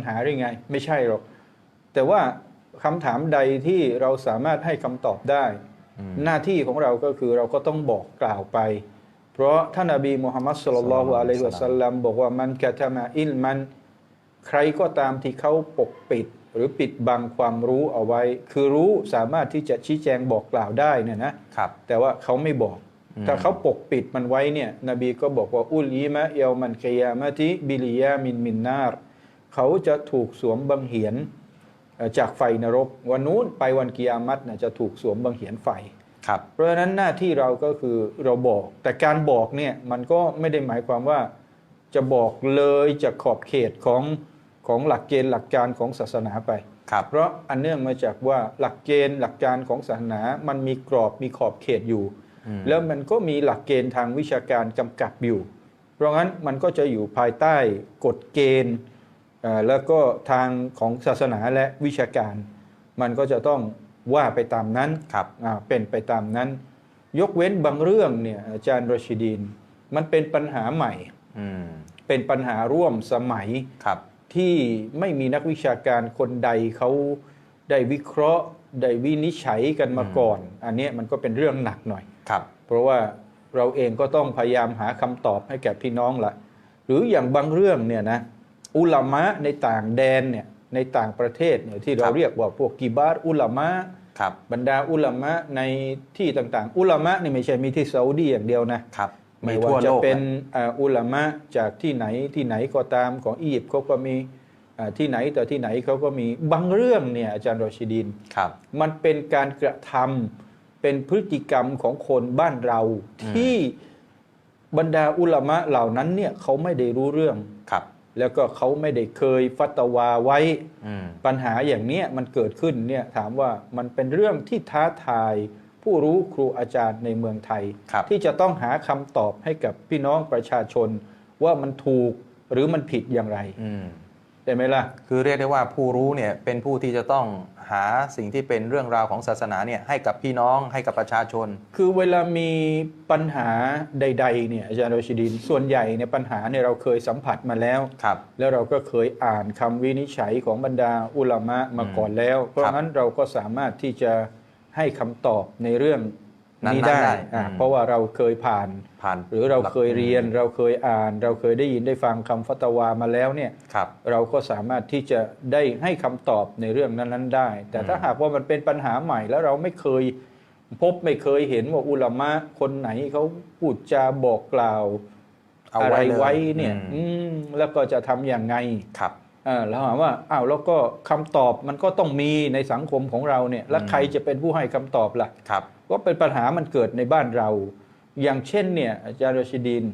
ญหาหรือไง ไม่ใช่หรอก แต่ว่าคำถามใดที่เราสามารถให้คำตอบได้อืมหน้าที่ของเราก็คือเราก็ต้องบอกกล่าวไป เพราะท่านนบีมุฮัมมัดสุลลัลลอฮุอะลัยฮิวะสัลลัมบอกว่ามันกะทะมาอิลมัน ใครก็ตามที่เขาปกปิด หรือปิดบังความรู้เอาไว้ คือรู้สามารถที่จะชี้แจงบอกกล่าวได้เนี่ยนะครับแต่ว่าเขาไม่บอกอืมถ้าเขาปกปิดมันไว้เนี่ยนบีก็บอกว่าอุลีมะเอลมันกยามะติบิลิยามินมินนาร์ เขาจะถูกสวมบังเหียนเอ่อจากไฟนรก วันนู้นไปวันกิยามัตนะจะถูกสวมบังเหียนไฟครับเพราะฉะนั้นหน้าที่เราก็คือเราบอก แต่การบอกเนี่ยมันก็ไม่ได้หมายความว่าจะบอกเลยจากขอบเขตของของหลักเกณฑ์หลักการของศาสนาไปครับเพราะอันเนื่องมาจากว่าหลักเกณฑ์หลักการของศาสนา มันมีกรอบมีขอบเขตอยู่อืมแล้วมันก็มีหลักเกณฑ์ทางวิชาการกำกับอยู่ เพราะงั้นมันก็จะอยู่ภายใต้กฎเกณฑ์เอ่อ แล้วก็ทางของศาสนาและวิชาการ มันก็จะต้องว่าไปตามนั้นครับอ่าเป็นไปตามนั้น ยกเว้นบางเรื่องเนี่ยอาจารย์รชิดีนมันเป็นปัญหาใหม่อืมเป็นปัญหาร่วมสมัยครับที่ไม่มีนักวิชาการคนใดเขาได้วิเคราะห์ได้วินิจฉัยกันมาก่อน อันเนี้ยมันก็เป็นเรื่องหนักหน่อยครับเพราะว่าเราเองก็ต้องพยายามหาคำตอบให้แก่พี่น้องละหรืออย่างบางเรื่องเนี่ยนะ อุลามะในต่างแดนเนี่ยในต่างประเทศเนี่ยที่เราเรียกว่าพวกกิบาร์อุลามะครับบรรดาอุลามะในที่ต่างๆ อุลามะนี่ไม่ใช่มีที่ซาอุดีอย่างเดียวนะครับไม่มีว่าทั่วจะโลกเป็นนะอ่าอุลามะจากที่ไหนที่ไหนก็ตามของอียิปต์เขาก็มีอ่าที่ไหนแต่ที่ไหนเขาก็มีบางเรื่องเนี่ยอาจารย์รอชิดินครับมันเป็นการกระทำเป็นพฤติกรรมของคนบ้านเราที่บรรดาอุลามะเหล่านั้นเนี่ยเขาไม่ได้รู้เรื่องครับ แล้วก็เขาไม่ได้เคยฟัตวาไว้อืมปัญหาอย่างเนี้ยมันเกิดขึ้นเนี่ยถามว่ามันเป็นเรื่องที่ท้าทายผู้รู้ครูอาจารย์ในเมืองไทยครับที่จะต้องหาคำตอบให้กับพี่น้องประชาชนว่ามันถูกหรือมันผิดอย่างไร อืมได้ไหมล่ะ คือเรียกได้ว่าผู้รู้เนี่ยเป็นผู้ที่จะต้องหาสิ่งที่เป็นเรื่องราวของศาสนาเนี่ยให้กับพี่น้องให้กับประชาชน คือเวลามีปัญหาใดๆเนี่ยอาจารย์โรชิดิน ส่วนใหญ่เนี่ยปัญหาเนี่ยเราเคยสัมผัสมาแล้วครับแล้วเราก็เคยอ่านคำวินิจฉัยของบรรดาอุลามะมาก่อนแล้ว เพราะงั้นเราก็สามารถที่จะให้คำตอบในเรื่อง นี้นั้นๆได้ได้อ่าอืมเพราะว่าเราเคยผ่านผ่าน หรือเราเคยเรียนเราเคยอ่าน เราเคยได้ยินได้ฟังคำฟัตวามาแล้วเนี่ยครับเราก็สามารถที่จะได้ให้คำตอบในเรื่องนั้นๆได้ แต่ถ้าหากว่ามันเป็นปัญหาใหม่แล้วเราไม่เคยพบไม่เคยเห็นว่าอุลามะคนไหนเขาพูดจาบอกกล่าวเอาอะไรไว้เลยไว้เนี่ยอืมอืมแล้วก็จะทำอย่างไงครับอ่าแล้วถามว่าอ้าวแล้วก็คำตอบมันก็ต้องมีในสังคมของเราเนี่ย แล้วอืมใครจะเป็นผู้ให้คำตอบล่ะครับ ก็เป็นปัญหามันเกิดในบ้านเรา อย่างเช่นเนี่ยอาจารย์รชิดิน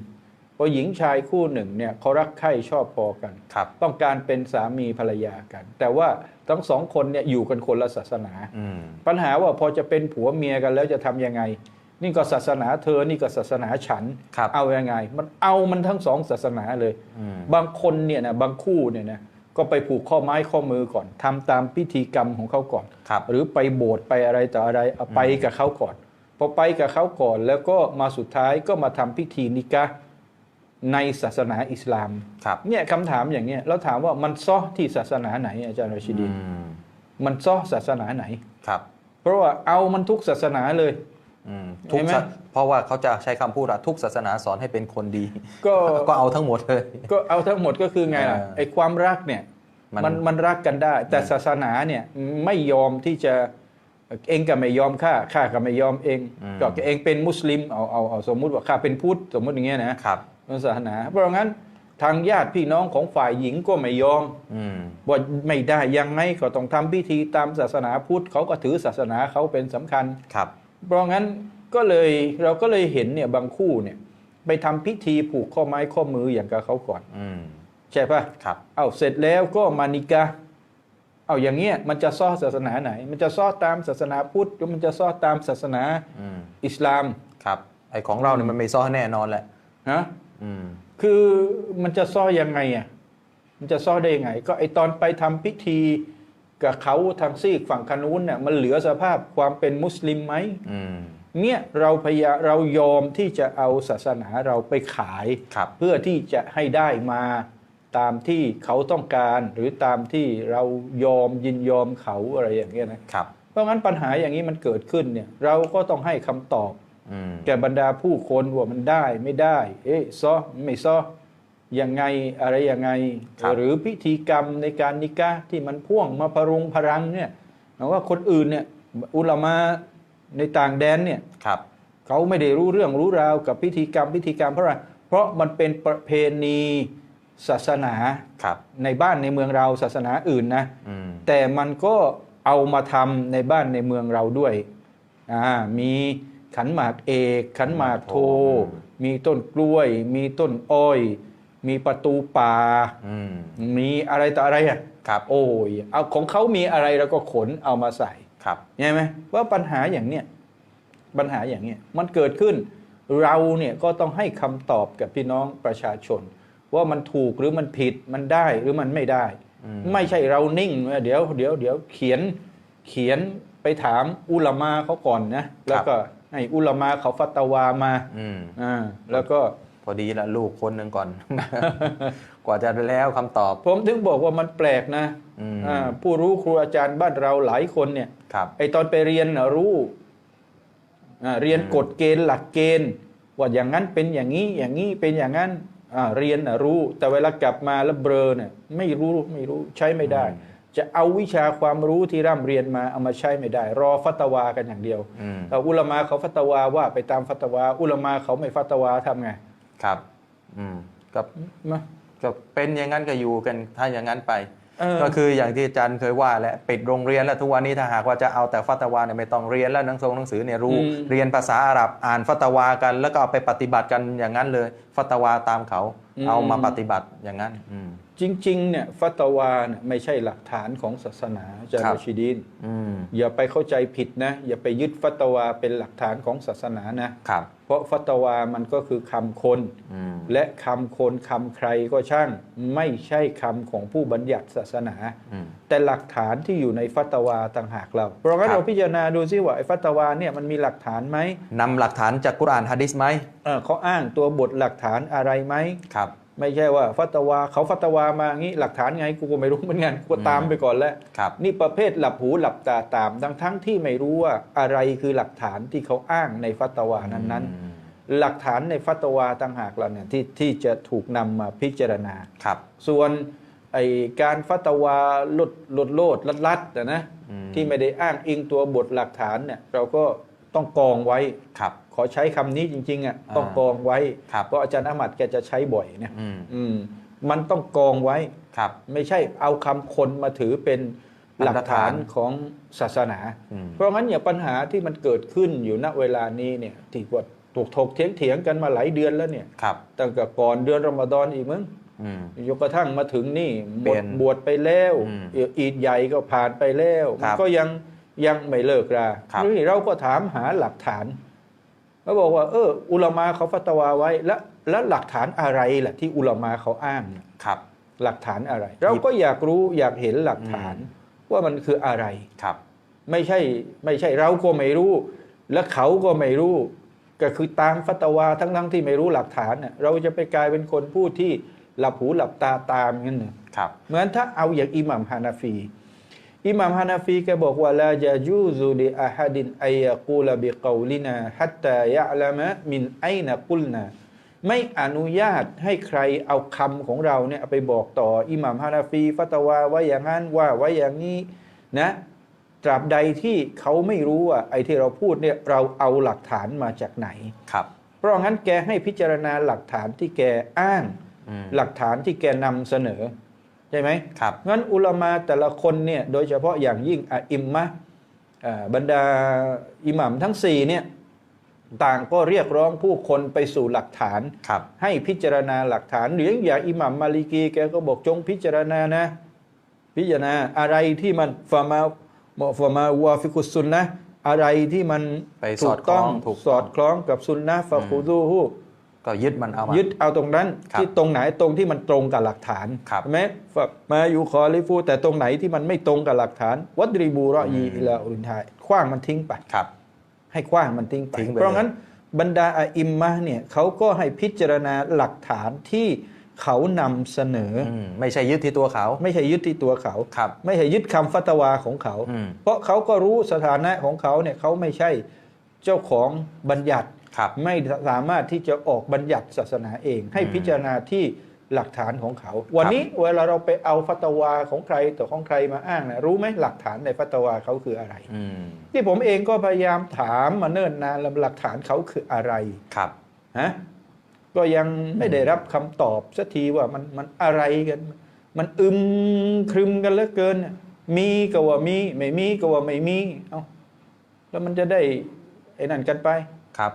พอหญิงชายคู่หนึ่งเนี่ยเขารักใคร่ชอบพอกันครับต้องการเป็นสามีภรรยากัน แต่ว่าทั้งสองคนเนี่ยอยู่กันคนละศาสนาอืมปัญหาว่าพอจะเป็นผัวเมียกันแล้วจะทำยังไง นี่ก็ศาสนาเธอนี่ก็ศาสนาฉันครับเอายังไง มันเอามันทั้งสองศาสนาเลยอืมบางคนเนี่ยนะบางคู่เนี่ยนะ ก็ไปผูกข้อไม้ข้อมือก่อนทำตามพิธีกรรมของเขาก่อนครับหรือไปโบสถ์ไปอะไรต่ออะไรเอาไปกับเขาก่อนพอไปกับเขาก่อนแล้วก็มาสุดท้ายก็มาทำพิธีนิกะห์ในศาสนาอิสลามครับเนี่ยคำถามอย่างเนี้ยแล้วถามว่ามันซ้อที่ศาสนาไหน อาจารย์รชิดีอืมมันซ้อศาสนาไหนครับ เพราะว่าเอามันทุกศาสนาเลยอืม ทุกเห็นไหมศาเพราะว่าเขาจะใช้คำพูดอะทุกศาสนาสอนให้เป็นคนดี ก็ก็เอาทั้งหมดเลยก็เอาทั้งหมดก็คือไงล่ะเออไอ้ความรักเนี่ยมันมันมันรักกันได้ แต่ศาสนาเนี่ยไม่ยอมที่จะเองก็ไม่ยอมข้าข้าก็ไม่ยอมเองก็เองเป็นมุสลิมเอาเอาเอาสมมุติว่าข้าเป็นพุทธสมมุติอย่างเงี้ยนะครับมันศาสนา เพราะงั้นทางญาติพี่น้องของฝ่ายหญิงก็ไม่ยอมอืมว่าไม่ได้ยังไงก็ต้องทำพิธีตามศาสนาพุทธเขาก็ถือศาสนาเขาเป็นสำคัญครับ เพราะงั้นก็เลยเราก็เลยเห็นเนี่ยบางคู่เนี่ยไปทำพิธีผูกข้อไม้ข้อมืออย่างกับเขาก่อนอืมใช่ปะครับ เอาเสร็จแล้วก็มานิกะห์เอาอย่างเงี้ยมันจะซ้อศาสนาไหน มันจะซ้อตามศาสนาพุทธหรือมันจะซ้อตามศาสนาอืมอิสลามครับไอของเราเนี่ยมันไม่ซ้อแน่นอนแหละนะอืมคือมันจะซ้อยังไงอะมันจะซ้อได้ยังไง ก็ไอตอนไปทำพิธี กับเขาทางซีกฝั่งคนูนเนี่ยมันเหลือสภาพความเป็นมุสลิมไหมอืมเนี่ยเราพยาเรายอมที่จะเอาศาสนาเราไปขายครับเพื่อที่จะให้ได้มาตามที่เขาต้องการหรือตามที่เรายอมยินยอมเขาอะไรอย่างเงี้ยนะครับเพราะงั้นปัญหาอย่างนี้มันเกิดขึ้นเนี่ยเราก็ต้องให้คำตอบอืมแก่บรรดาผู้คนว่ามันได้ไม่ได้ เอ๊ะซอไม่ซอ ยังไงอะไรยังไงหรือพิธีกรรมในการนิกะห์ที่มันพ่วงมาพรุงพรังเนี่ยหมายว่าคนอื่นเนี่ยอุลามาในต่างแดนเนี่ยครับเขาไม่ได้รู้เรื่องรู้ราวกับพิธีกรรมพิธีกรรมเพราะอะไรเพราะมันเป็นประเพณีศาสนาครับในบ้านในเมืองเราศาสนาอื่นนะ อืมแต่มันก็เอามาทำในบ้านในเมืองเราด้วยอ่ามีขันหมากเอก ขันหมากโท มีต้นกล้วย มีต้นอ้อย มีประตูป่าอืมมีอะไรต่ออะไรอะครับ โอ้ยเอาของเขามีอะไรเราก็ขนเอามาใส่ครับใช่ไหมว่าปัญหาอย่างเนี้ยปัญหาอย่างเนี้ยมันเกิดขึ้น เราเนี่ยก็ต้องให้คำตอบกับพี่น้องประชาชน ว่ามันถูกหรือมันผิดมันได้หรือมันไม่ได้อืมไม่ใช่เรานิ่งว่าเดี๋ยวเดี๋ยวเดี๋ยวเขียนเขียนไปถามอุลามาเขาก่อนนะแล้วก็ให้อุลามาเขาฟัตวามาอืมอ่าแล้วก็ พอดีละลูกคนหนึ่งก่อน กว่าจะแล้วคำตอบ ผมถึงบอกว่ามันแปลกนะอืมอ่าผู้รู้ครูอาจารย์บ้านเราหลายคนเนี่ยครับไอตอนไปเรียนน่ะรู้อ่าเรียนอืมกฎเกณฑ์หลักเกณฑ์ว่าอย่างนั้นเป็นอย่างนี้อย่างนี้เป็นอย่างนั้นอ่าเรียนน่ะรู้ แต่เวลากลับมาแล้วเบลอเนี่ยไม่รู้ไม่รู้ใช้ไม่ได้ จะเอาวิชาความรู้ที่ร่ำเรียนมาเอามาใช้ไม่ได้ รอฟัตวากันอย่างเดียวอืมแต่อุลามาเขาฟัตวาว่าไปตามฟัตวา อุลามาเขาไม่ฟัตวาทำไง ครับ อืมก็มาก็เป็นอย่างนั้นก็อยู่กันถ้าอย่างนั้นไปเออก็คืออย่างที่อาจารย์เคยว่าแหละปิดโรงเรียนแล้วทุกวันนี้ถ้าหากว่าจะเอาแต่ฟัตวาเนี่ยไม่ต้องเรียนแล้วหนังสือหนังสือเนี่ยรู้อืมเรียนภาษาอาหรับอ่านฟัตวากัน แล้วก็เอาไปปฏิบัติกันอย่างนั้นเลย ฟัตวาตามเขา เอามาปฏิบัติอย่างนั้น อืม จริงๆเนี่ยฟัตวาเนี่ยไม่ใช่หลักฐานของศาสนาอาจารย์ครับ รชิดีนอืมอย่าไปเข้าใจผิดนะ อย่าไปยึดฟัตวาเป็นหลักฐานของศาสนานะ ครับเพราะฟัตวามันก็คือคำคน อืมและคำคนคำใครก็ช่าง ไม่ใช่คำของผู้บัญญัติศาสนา อืม แต่หลักฐานที่อยู่ในฟัตวาต่างหากเรา เพราะงั้นครับ เราพิจารณาดูซิว่าไอ้ฟัตวาเนี่ยมันมีหลักฐานไหมนำหลักฐานจากกุรอานฮะดิษไหมเออเขาอ้างตัวบทหลักฐานอะไรไหม ครับ ไม่ใช่ว่าฟัตวาเขาฟัตวามางี้หลักฐานไงกูก็ไม่รู้เหมือนกันกูก็ตามไปก่อนแล้วครับนี่ประเภทหลับหูหลับตาตามทั้งทั้งที่ไม่รู้ว่าอะไรคือหลักฐานที่เขาอ้างในฟัตวานั้นอืมๆหลักฐานในฟัตวาต่างหากเราเนี่ยที่ที่จะถูกนำมาพิจารณาครับ ส่วนไอการฟัตวาลดลดโลดลัดลัดๆนะนะอืมที่ไม่ได้อ้างอิงตัวบทหลักฐานเนี่ยเราก็ ต้องกองไว้ครับ ขอใช้คำนี้จริงๆอะอ่าต้องกองไว้ครับเพราะอาจารย์อามัดแกจะใช้บ่อยเนี่ยอืมอืมมันต้องกองไว้ครับ ไม่ใช่เอาคำคนมาถือเป็นหลักฐานของศาสนาอืมเพราะงั้นอย่างปัญหาที่มันเกิดขึ้นอยู่ณเวลานี้เนี่ยที่ว่าถูกถกเถียงเถียงๆกันมาหลายเดือนแล้วเนี่ยครับตั้งแต่ก่อนเดือนรอมฎอนอีกมั้งอืมยกกระทั่งมาถึงนี่หเปมลี่ดยนบวชไปแล้วอืมอีดใหญ่ก็ผ่านไปแล้วครัมันบก็ยัง ยังไม่เลิกราครับ นี่เราก็ถามหาหลักฐานเขาบอกว่า เออ อุลามาเขาฟัตวาไว้แล้วแล้วหลักฐานอะไรล่ะที่อุลามาเขาอ้างเนี่ยครับ หลักฐานอะไร เราก็อยากรู้อยากเห็นหลักฐาน ว่ามันคืออะไร ครับ ไม่ใช่ไม่ใช่เราก็ไม่รู้ และเขาก็ไม่รู้ ก็คือตามฟัตวาทั้งทั้งๆที่ไม่รู้หลักฐานเนี่ยเราจะไปกลายเป็นคนพูดที่หลับหูหลับตาตามงั้นน่ะครับ เหมือนถ้าเอาอย่างอิหมัมฮานาฟี อิหมัมฮานาฟีแกบอกว่าลาจาจูซุลิอาฮัดินอัยกูลบิกอลินาฮัตตายะลามะมินไอนะกุลนาไม่อนุญาตให้ใครเอาคำของเราเนี่ยเอาไปบอกต่ออิหมัมฮานาฟีฟัตวาว่าอย่างนั้นว่าไว้อย่างนี้นะตราบใดที่เขาไม่รู้ว่าไอ้ที่เราพูดเนี่ยเราเอาหลักฐานมาจากไหนครับ เพราะงั้นแกให้พิจารณาหลักฐานที่แกอ้างอืมหลักฐานที่แกนำเสนอ ใช่ไหมครับงั้นอุลามาแต่ละคนเนี่ยโดยเฉพาะอย่างยิ่งอะอิมมะอ่าบรรดาอิหมัมทั้งสี่เนี่ยต่างก็เรียกร้องผู้คนไปสู่หลักฐานครับให้พิจารณาหลักฐานหรืออย่างอิหมัมมาลิกีแกก็บอกจงพิจารณานะ พิจารณาอะไรที่มันฟามามฟามาวาฟิกุสซุนนะห์อะไรที่มันไปถูสอกดคล้ต้อองงถูกต้องสอดคล้องกับซุนนะห์ฟะคูดูฮู ก็ยึดมันเอามายึดเอาตรงนั้นครับที่ตรงไหนตรงที่มันตรงกับหลักฐานครับใช่ไหมฝักมาอยู่คอลิฟู แต่ตรงไหนที่มันไม่ตรงกับหลักฐาน วัดริบูรอยีอืมอิลาอุรินทายคว้างมันทิ้งไปครับ ให้คว้างมันทิ้งไปทิ้งไปเพราะงั้นบรรดาอาอิมมะห์เนี่ยเขาก็ให้พิจารณาหลักฐานที่เขานำเสนอออืมไม่ใช่ยึดที่ตัวเขา ไม่ใช่ยึดที่ตัวเขาครับ ไม่ใช่ยึดคำฟัตวาของเขาอืมเพราะเขาก็รู้สถานะของเขาเนี่ยเขาไม่ใช่เจ้าของบัญญัติครับ ไม่สามารถที่จะออกบัญญัติศาสนาเอง ให้อืมพิจารณาที่หลักฐานของเขา วันนี้เวลาเราไปเอาฟัตวาของใครต่อของใครมาอ้างนะรู้ไหมหลักฐานในฟัตวาเขาคืออะไรอืมที่ผมเองก็พยายามถามมาเนิ่นนานแล้วหลักฐานเขาคืออะไรครับฮะก็ยังไม่ได้รับคำตอบสักทีว่ามันมันอะไรกัน มันอึมครึมกันเหลือเกินน่ะมีก็ว่ามี ไม่มีก็ว่าไม่มี เอาแล้วมันจะได้ไอ้นั่นกันไปครับ